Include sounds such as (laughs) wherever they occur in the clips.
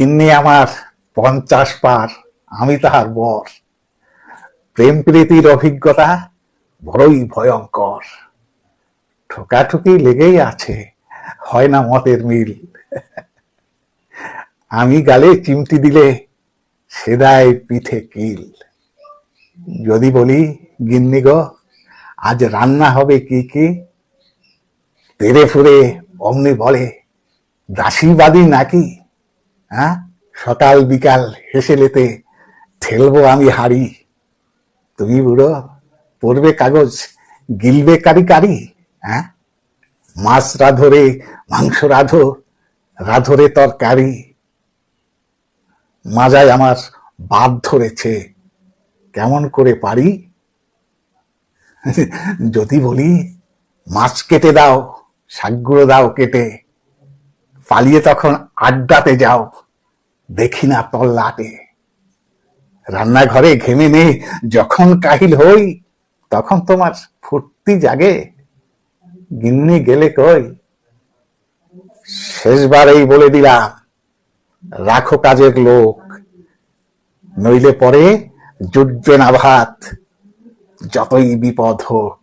ইন্নি আমার পঞ্চাশ পার, আমি তাহার বর। প্রেম প্রীতির অভিজ্ঞতা বড়ই ভয়ঙ্কর। ঠোকাঠুকি লেগেই আছে, হয় না মতের মিল। আমি গালে চিমটি দিলে সেদায় পিঠে কিল। যদি বলি, গিন্নি গো, আজ রান্না হবে কি কি? তেরে ফুরে অমনি বলে, দাসীবাদী নাকি? হ্যাঁ? সকাল বিকাল হেসে লেতে ঠেলবো আমি হাড়ি। তুমি বুড়ো, পড়বে কাগজ, গিলবে কারি কারি হ্যাঁ? মাছ রাধরে, মাংস রাধো, রাধরে তরকারি। মাজায় আমার বাদ ধরেছে, কেমন করে পারি? যদি বলি, মাছ কেটে দাও, শাকগুলো দাও কেটে। পালিয়ে তখন আড্ডাতে যাও। দেখি না তল্লাটে। রান্নাঘরে ঘেমে নে যখন কাহিল হই, তখন তোমার ফুর্তি জাগে। গিন্নি গেলে কই? শেষবারেই বলে দিলাম, রাখো কাজের লোক। নইলে পরে জুটবে না ভাত, যতই বিপদ হোক।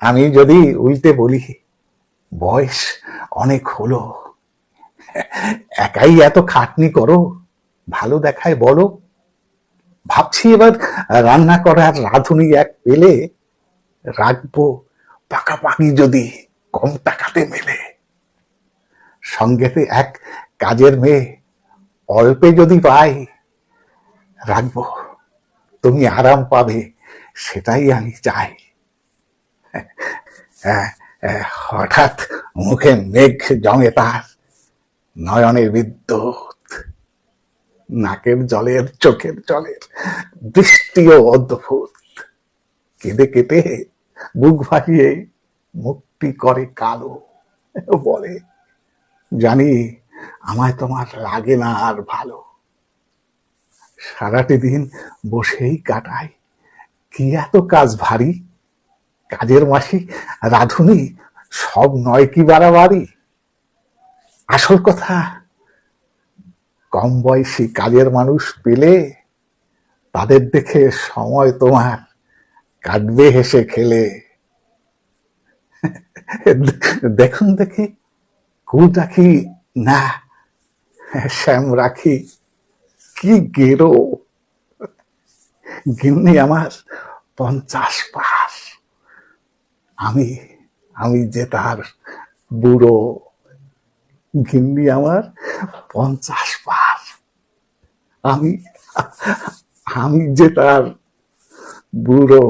আমি যদি উল্টে বলি বয়স অনেক হলো। একাই এত খাটনি করো ভালো দেখায় বলো। ভাবছি এবার রান্না করার রাঁধুনি এক পেলে রাখব পাকাপাকি যদি কম টাকাতে মেলে। সঙ্গেতে এক কাজের মেয়ে অল্পে যদি পাই রাখব। তুমি আরাম পাবে সেটাই আমি চাই। হ্যাঁ, হঠাৎ মুখে মেঘ জমে তার। নয়নের বিদ্যুৎ, নাকের জলের, চোখের জলের দৃষ্টিও অদ্ভুত। কেঁদে কেটে বুক ভাসিয়ে মুক্তি করে কালো বলে, জানি আমায় তোমার লাগে না আর ভালো। সারাটি দিন বসেই কাটাই কি এত কাজ ভারী? কাজের মাসি রাধুনি, সব নয় কি বাড়াবাড়ি? আসল কথা, কম বয়সী কাজের মানুষ পেলে তাদের দেখে সময় তোমার কাটবে হেসে খেলে। (laughs) দেখুন দেখি কুল রাখি না, শ্যাম রাখি, কি গেরো। গিন্নি আমার পঞ্চাশ পার আমি আমি যে তার বুড়ো গিন্নি আমার পঞ্চাশ পার আমি আমি যে তার বুড়ো